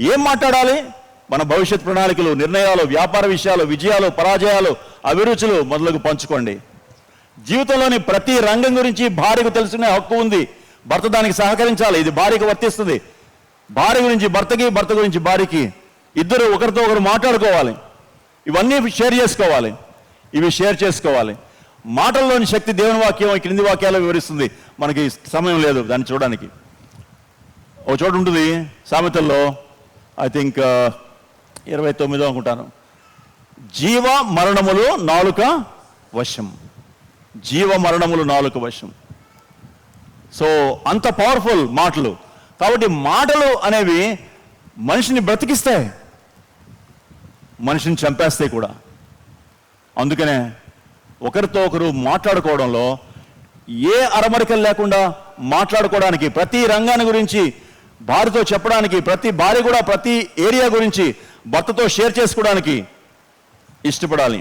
ఏం మాట్లాడాలి? మన భవిష్యత్ ప్రణాళికలు నిర్ణయాలు వ్యాపార విషయాలు విజయాలు పరాజయాలు అభిరుచులు మొదలగు పంచుకోండి. జీవితంలోని ప్రతి రంగం గురించి భార్యకు తెలుసుకునే హక్కు ఉంది. భర్త దానికి సహకరించాలి. ఇది భార్యకు వర్తిస్తుంది. భార్య గురించి భర్తకి భర్త గురించి భార్యకి. ఇద్దరు ఒకరితో ఒకరు మాట్లాడుకోవాలి. ఇవన్నీ షేర్ చేసుకోవాలి. ఇవి షేర్ చేసుకోవాలి. మాటల్లోని శక్తి దేవుని వాక్యం క్రింది వాక్యాలు వివరిస్తుంది. మనకి సమయం లేదు దాన్ని చూడడానికి. ఒక చోటు ఉంటుంది సామెతల్లో ఐ థింక్ ఇరవై తొమ్మిదో అనుకుంటాను. జీవ మరణములు నాలుక వశం. జీవ మరణములు నాలుక వశం. సో అంత పవర్ఫుల్ మాటలు. కాబట్టి మాటలు అనేవి మనిషిని బ్రతికిస్తాయి. మనిషిని చంపేస్తాయి కూడా. అందుకనే ఒకరితో ఒకరు మాట్లాడుకోవడంలో ఏ అరమరికలు లేకుండా మాట్లాడుకోవడానికి ప్రతి రంగాన్ని గురించి భార్యతో చెప్పడానికి ప్రతి భార్య కూడా ప్రతి ఏరియా గురించి భర్తతో షేర్ చేసుకోవడానికి ఇష్టపడాలి.